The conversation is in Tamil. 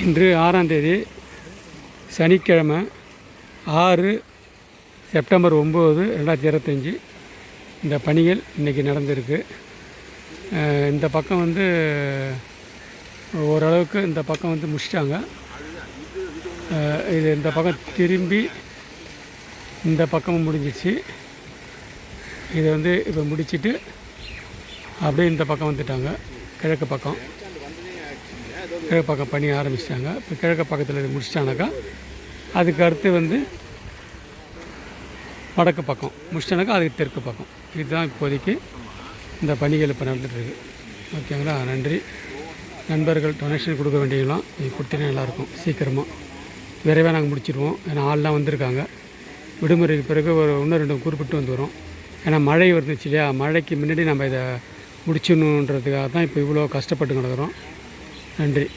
இன்று ஆறாம் தேதி சனிக்கிழமை ஆறு செப்டம்பர் ஒம்பது ரெண்டாயிரத்தி இருபத்தஞ்சி இந்த பணிகள் இன்றைக்கி நடந்திருக்கு. இந்த பக்கம் வந்து ஓரளவுக்கு இந்த பக்கம் வந்து முடிச்சிட்டாங்க. இது இந்த பக்கம் திரும்பி இந்த பக்கமும் முடிஞ்சிச்சு. இதை வந்து இப்போ முடிச்சிட்டு அப்படியே இந்த பக்கம் வந்துட்டாங்க. கிழக்கு பக்கம். கிழக்கு பக்கம் பணி ஆரம்பிச்சிட்டாங்க. இப்போ கிழக்கு பக்கத்தில் இது முடிச்சிட்டானாக்கா அதுக்கு அடுத்து வந்து வடக்கு பக்கம் முடிச்சிட்டானாக்கா அதுக்கு தெற்கு பக்கம். இதுதான் இப்போதைக்கு இந்த பணிகள் இப்போ நடந்துகிட்ருக்கு ஓகேங்களா? நன்றி. நண்பர்கள் டொனேஷன் கொடுக்க வேண்டியதெல்லாம் நீங்கள் கொடுத்தீங்கன்னா நல்லாயிருக்கும். சீக்கிரமாக விரைவாக நாங்கள் முடிச்சிடுவோம் ஏன்னா ஆள்லாம் வந்திருக்காங்க. விடுமுறைக்கு பிறகு ஒரு இன்னும் ரெண்டு குறிப்பிட்டு வந்துடுறோம் ஏன்னா மழை வந்துச்சு இல்லையா? மழைக்கு முன்னாடி நம்ம இதை முடிச்சிடணுன்றதுக்காக தான் இப்போ இவ்வளோ கஷ்டப்பட்டு கிடக்குறோம் நன்றி.